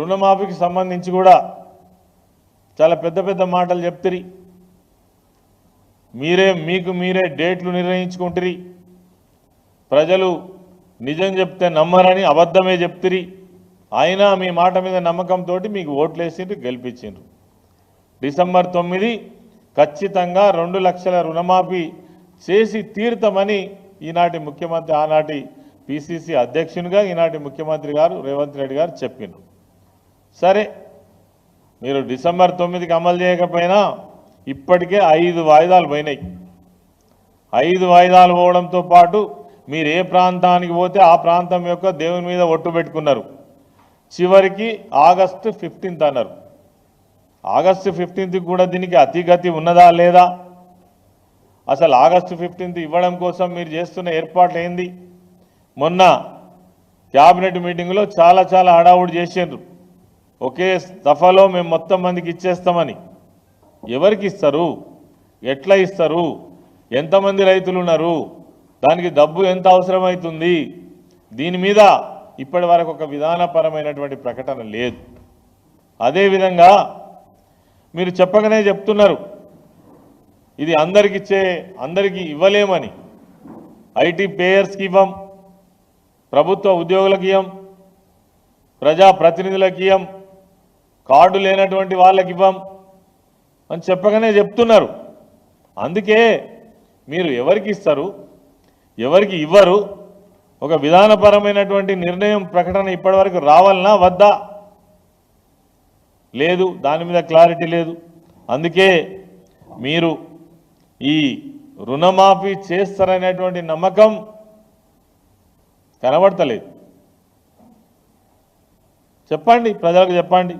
రుణమాఫీకి సంబంధించి కూడా చాలా పెద్ద పెద్ద మాటలు చెప్తిరి. మీరే మీకు మీరే డేట్లు నిర్ణయించుకుంటురి. ప్రజలు నిజం చెప్తే నమ్మరని అబద్ధమే చెప్తిరి. అయినా మీ మాట మీద నమ్మకంతో మీకు ఓట్లేసిండ్రు గెలిపించిండ్రు. డిసెంబర్ తొమ్మిది ఖచ్చితంగా రెండు లక్షల రుణమాఫీ చేసి తీరుతామని ఈనాటి ముఖ్యమంత్రి ఆనాటి పిసిసి అధ్యక్షునిగా ఈనాటి ముఖ్యమంత్రి గారు రేవంత్ రెడ్డి గారు చెప్పిండ్రు సరే మీరు డిసెంబర్ తొమ్మిదికి అమలు చేయకపోయినా ఇప్పటికే ఐదు వాయిదాలు పోయినాయి. ఐదు వాయిదాలు పోవడంతో పాటు మీరు ఏ ప్రాంతానికి పోతే ఆ ప్రాంతం యొక్క దేవుని మీద ఒట్టు పెట్టుకున్నారు. చివరికి ఆగస్టు ఫిఫ్టీన్త్ అన్నారు. ఆగస్టు ఫిఫ్టీన్త్కి కూడా దీనికి అతిగతి ఉన్నదా లేదా? అసలు ఆగస్టు ఫిఫ్టీన్త్ ఇవ్వడం కోసం మీరు చేస్తున్న ఏర్పాట్లు ఏంది? మొన్న క్యాబినెట్ మీటింగ్లో చాలా చాలా హడావుడి చేసిండ్రు. ఒకే దఫాలో మేము మొత్తం మందికి ఇచ్చేస్తామని. ఎవరికి ఇస్తారు ఎట్లా ఇస్తారు? ఎంతమంది రైతులు ఉన్నారు? దానికి డబ్బు ఎంత అవసరమవుతుంది దీని మీద ఇప్పటి వరకు ఒక విధానపరమైనటువంటి ప్రకటన లేదు. అదేవిధంగా మీరు చెప్పగానే చెప్తున్నారు. ఇది అందరికి ఇచ్చే అందరికీ ఇవ్వలేమని. ఐటీ పేయర్స్కి ఇవ్వం ప్రభుత్వ ఉద్యోగులకి ఇవ్వం ప్రజాప్రతినిధులకి ఇవ్వం కార్డు లేనటువంటి వాళ్ళకి ఇవ్వం అని చెప్పగానే చెప్తున్నారు. అందుకే మీరు ఎవరికి ఇస్తారు ఎవరికి ఇవ్వరు ఒక విధానపరమైనటువంటి నిర్ణయం ప్రకటన ఇప్పటివరకు రావాలనా వద్దా? లేదు దాని మీద క్లారిటీ లేదు. అందుకే మీరు ఈ రుణమాఫీ చేస్తారనేటువంటి నమ్మకం కనబడతలేదు. చెప్పండి ప్రజలకు చెప్పండి.